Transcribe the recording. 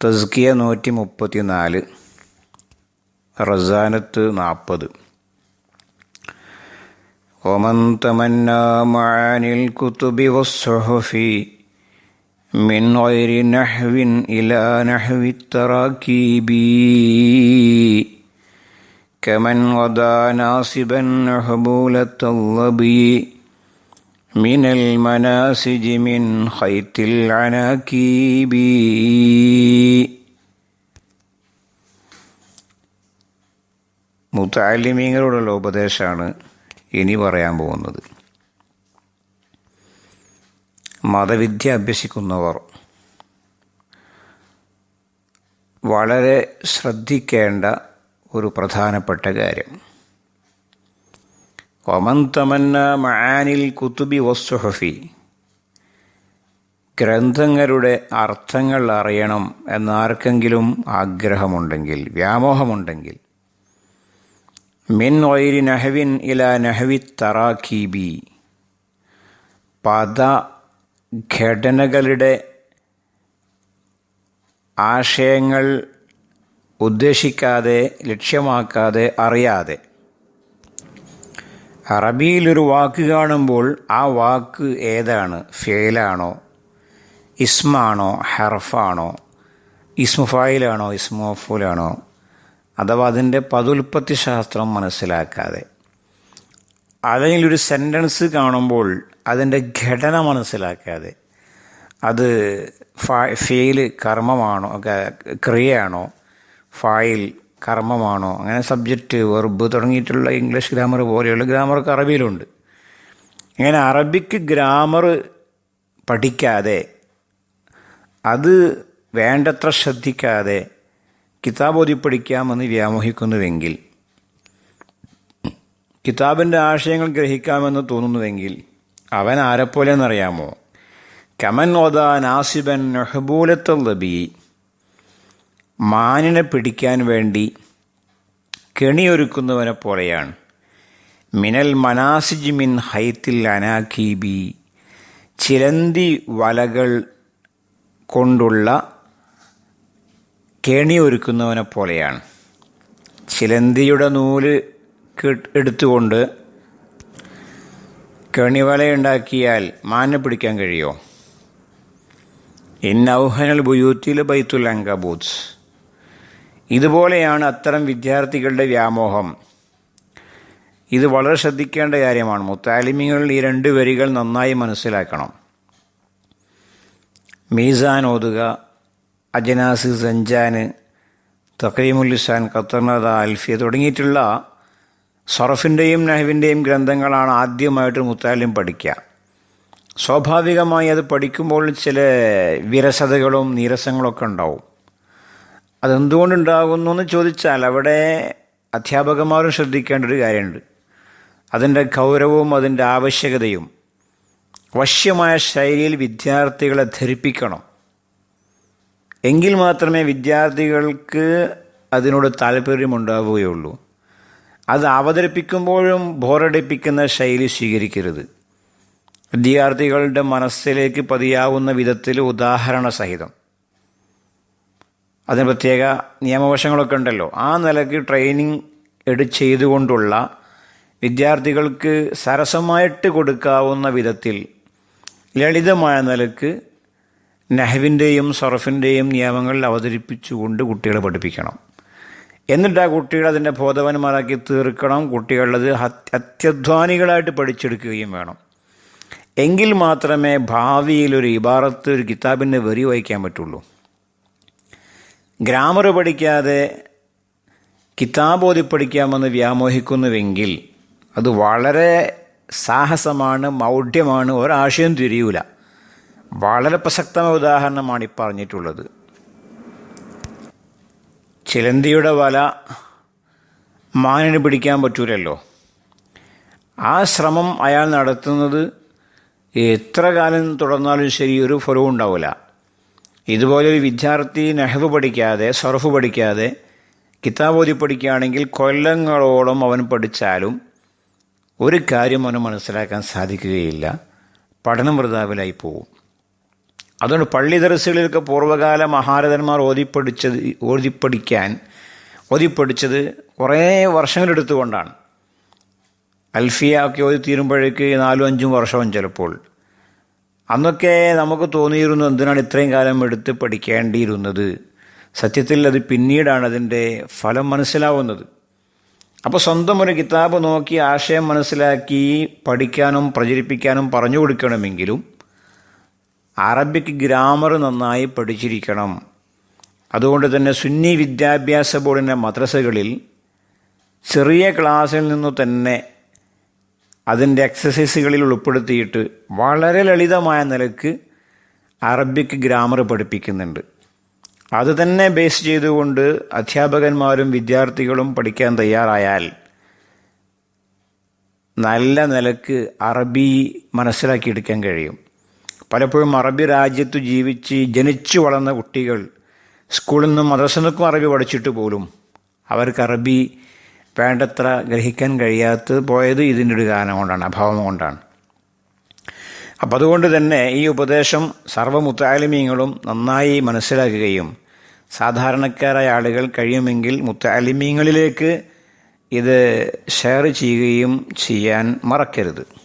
തസ്കിയ നൂറ്റി മുപ്പത്തി നാല് റസാനത്ത് നാൽപ്പത് ومن تمنى معاني الكتب والصحف من غير نحو إلى نحو التراكيب كمن غدا ناصبا حبولة الظبي من المناسج من خيط العناكيب മുത്താലിമീങ്ങളോടുള്ള ഉപദേശമാണ് ഇനി പറയാൻ പോകുന്നത് മതവിദ്യ അഭ്യസിക്കുന്നവർ വളരെ ശ്രദ്ധിക്കേണ്ട ഒരു പ്രധാനപ്പെട്ട കാര്യം ഒമൻ തമന്ന മആനിൽ കുത്തുബി വസ്സുഹഫി ഗ്രന്ഥങ്ങളുടെ അർത്ഥങ്ങൾ അറിയണം എന്നാർക്കെങ്കിലും ആഗ്രഹമുണ്ടെങ്കിൽ വ്യാമോഹമുണ്ടെങ്കിൽ. മിൻ ഒയിരി നഹവിൻ ഇല നഹവി തറാഖീബി. പദ ഘടനകളുടെ ആശയങ്ങൾ ഉദ്ദേശിക്കാതെ ലക്ഷ്യമാക്കാതെ അറിയാതെ. അറബിയിലൊരു വാക്ക് കാണുമ്പോൾ ആ വാക്ക് ഏതാണ്? ഫേലാണോ? ഇസ്മാണോ? ഹർഫാണോ? ഇസ്മുഫായിലാണോ ഇസ്മുഫൂലാണോ അഥവാ അതിന്റെ പതുൽപ്പത്തി ശാസ്ത്രം മനസ്സിലാക്കാതെ. അല്ലെങ്കിൽ ഒരു സെന്റൻസ് കാണുമ്പോൾ അതിന്റെ ഘടന മനസ്സിലാക്കാതെ. അത് ഫാ ഫെയിൽ കർമ്മമാണോ? ക്രിയയാണോ? ഫായിൽ കർമ്മമാണോ? അങ്ങനെ സബ്ജക്റ്റ് വെർബ് തുടങ്ങിയിട്ടുള്ള ഇംഗ്ലീഷ് ഗ്രാമർ പോലെയുള്ള ഗ്രാമറൊക്കെ അറബിയിലുണ്ട്. ഇങ്ങനെ അറബിക്ക് ഗ്രാമർ പഠിക്കാതെ അത് വേണ്ടത്ര ശ്രദ്ധിക്കാതെ കിതാബ് ഓതി പഠിക്കാമെന്ന് വ്യാമോഹിക്കുന്നുവെങ്കിൽ കിതാബിന്റെ ആശയങ്ങൾ ഗ്രഹിക്കാമെന്ന് തോന്നുന്നുവെങ്കിൽ അവൻ ആരെപ്പോലെയെന്നറിയാമോ? കമൻ ഓദ നാസിബൻ നഹബൂലത്തുള്ളബി മാനിനെ പിടിക്കാൻ വേണ്ടി കെണിയൊരുക്കുന്നവനെ പോലെയാണ്. മിനൽ മനാസിജ് മിൻ ഹൈത്തിൽ അനാഖീബി ചിലന്തി വലകൾ കൊണ്ടുള്ള കെണി ഒരുക്കുന്നവനെ പോലെയാണ്. ചിലന്തിയുടെ നൂൽ എടുത്തുകൊണ്ട് കെണിവലയുണ്ടാക്കിയാൽ മാനെ പിടിക്കാൻ കഴിയുമോ ഇന്നൗഹനൽ ബുയൂത്തിൽ ബൈത്തുൽ അങ്കബൂത്ത്സ് ഇതുപോലെയാണ് അത്തരം വിദ്യാർത്ഥികളുടെ വ്യാമോഹം. ഇത് വളരെ ശ്രദ്ധിക്കേണ്ട കാര്യമാണ്. മുത്താലിമികൾ ഈ രണ്ട് വരികൾ നന്നായി മനസ്സിലാക്കണം. മീസാൻ ഓതുക അജനാസ് സഞ്ചാന് തക്കീമുല്ലിസാൻ ഖത്തർനദ അൽഫിയ തുടങ്ങിയിട്ടുള്ള സറഫിന്റെയും നഹവിന്റെയും ഗ്രന്ഥങ്ങളാണ് ആദ്യമായിട്ട് മുത്താലിം പഠിക്കുക. സ്വാഭാവികമായി അത് പഠിക്കുമ്പോൾ ചില വിരസതകളും നീരസങ്ങളൊക്കെ ഉണ്ടാവും. അതെന്തുകൊണ്ടുണ്ടാകുന്നു എന്ന് ചോദിച്ചാൽ അവിടെ അധ്യാപകന്മാരും ശ്രദ്ധിക്കേണ്ട ഒരു കാര്യമുണ്ട്. അതിന്റെ ഗൗരവവും അതിന്റെ ആവശ്യകതയും വശ്യമായ ശൈലിയിൽ വിദ്യാർത്ഥികളെ ധരിപ്പിക്കണം. എങ്കിൽ മാത്രമേ വിദ്യാർത്ഥികൾക്ക് അതിനോട് താല്പര്യമുണ്ടാവുകയുള്ളൂ. അത് അവതരിപ്പിക്കുമ്പോഴും ബോറടിപ്പിക്കുന്ന ശൈലി സ്വീകരിക്കരുത്. വിദ്യാർത്ഥികളുടെ മനസ്സിലേക്ക് പതിയാവുന്ന വിധത്തിൽ ഉദാഹരണ സഹിതം അതിന് പ്രത്യേക നിയമവശങ്ങളൊക്കെ ഉണ്ടല്ലോ. ആ നിലയ്ക്ക് ട്രെയിനിങ് എടു ചെയ്തുകൊണ്ടുള്ള വിദ്യാർത്ഥികൾക്ക് സരസമായിട്ട് കൊടുക്കാവുന്ന വിധത്തിൽ ലളിതമായ നിലയ്ക്ക് നെഹ്വിന്റെയും സൊറഫിന്റെയും നിയമങ്ങൾ അവതരിപ്പിച്ചുകൊണ്ട് കുട്ടികളെ പഠിപ്പിക്കണം. എന്നിട്ട് ആ കുട്ടികൾ അതിന്റെ ബോധവാന്മാരാക്കി തീർക്കണം. കുട്ടികളത് അത്യധ്വാനികളായിട്ട് പഠിച്ചെടുക്കുകയും വേണം. എങ്കിൽ മാത്രമേ ഭാവിയിൽ ഒരു ഇബാറത്ത് ഒരു കിതാബിന്റെ വരി വായിക്കാൻ പറ്റുള്ളൂ. ഗ്രാമർ പഠിക്കാതെ കിതാബോധി പഠിക്കാമെന്ന് വ്യാമോഹിക്കുന്നുവെങ്കിൽ അത് വളരെ സാഹസമാണ് മൗഢ്യമാണ് ഒരാശയം തിരിയൂല. വളരെ പ്രസക്തമായ ഉദാഹരണമാണ് ഈ പറഞ്ഞിട്ടുള്ളത്. ചിലന്തിയുടെ വല മാനിന് പിടിക്കാൻ പറ്റൂലല്ലോ. ആ ശ്രമം അയാൾ നടത്തുന്നത് എത്ര കാലം തുടർന്നാലും ശരി ഒരു ഫലവും ഉണ്ടാവില്ല ഇതുപോലെ ഒരു വിദ്യാർത്ഥി നെഹ്റു പഠിക്കാതെ സർഫ് പഠിക്കാതെ കിതാബോധി പഠിക്കുകയാണെങ്കിൽ കൊല്ലങ്ങളോളം അവൻ പഠിച്ചാലും ഒരു കാര്യം അവന് മനസ്സിലാക്കാൻ സാധിക്കുകയില്ല. പഠനം വൃതാവിലായി പോകും അതുകൊണ്ട് പള്ളി ദർസുകളിലൊക്കെ പൂർവകാല മഹാരഥന്മാർ ഓതിപ്പടിച്ചത് ഓതിപ്പടിക്കാൻ ഓതിപ്പടിച്ചത് കുറേ വർഷങ്ങളെടുത്തുകൊണ്ടാണ്. അൽഫിയ ഒക്കെ ഓതി തീരുമ്പോഴേക്ക് നാലും അഞ്ചും വർഷവും ചിലപ്പോൾ. അന്നൊക്കെ നമുക്ക് തോന്നിയിരുന്നു എന്തിനാണ് ഇത്രയും കാലം എടുത്ത് പഠിക്കേണ്ടിയിരുന്നത്? സത്യത്തിൽ അത് പിന്നീടാണ് അതിന്റെ ഫലം മനസ്സിലാവുന്നത്. അപ്പോൾ സ്വന്തം ഒരു കിതാബ് നോക്കി ആശയം മനസ്സിലാക്കി പഠിക്കാനും പ്രചരിപ്പിക്കാനും പറഞ്ഞു കൊടുക്കണമെങ്കിലും അറബിക്ക് ഗ്രാമർ നന്നായി പഠിച്ചിരിക്കണം. അതുകൊണ്ട് തന്നെ സുന്നി വിദ്യാഭ്യാസ ബോർഡിന്റെ മദ്രസകളിൽ ചെറിയ ക്ലാസ്സിൽ നിന്നു തന്നെ അതിന്റെ എക്സസൈസുകളിൽ ഉൾപ്പെടുത്തിയിട്ട് വളരെ ലളിതമായ നിലയ്ക്ക് അറബിക് ഗ്രാമർ പഠിപ്പിക്കുന്നുണ്ട്. അത് തന്നെ ബേസ് ചെയ്തുകൊണ്ട് അധ്യാപകന്മാരും വിദ്യാർത്ഥികളും പഠിക്കാൻ തയ്യാറായാൽ നല്ല നിലയ്ക്ക് അറബി മനസ്സിലാക്കിയെടുക്കാൻ കഴിയും. പലപ്പോഴും അറബി രാജ്യത്ത് ജീവിച്ച് ജനിച്ചു വളർന്ന കുട്ടികൾ സ്കൂളിൽ നിന്നും മദ്രസനക്കും അറബി പഠിച്ചിട്ട് പോലും അവർക്ക് അറബി വേണ്ടത്ര ഗ്രഹിക്കാൻ കഴിയാത്ത പോയത് ഇതിന്റെ ഒരു കാരണം കൊണ്ടാണ് അഭാവം കൊണ്ടാണ്. അപ്പം അതുകൊണ്ട് തന്നെ ഈ ഉപദേശം സർവമുത്താലിമീങ്ങളും നന്നായി മനസ്സിലാക്കുകയും സാധാരണക്കാരായ ആളുകൾ കഴിയുമെങ്കിൽ മുത്താലിമീങ്ങളിലേക്ക് ഇത് ഷെയർ ചെയ്യുകയും ചെയ്യാൻ മറക്കരുത്.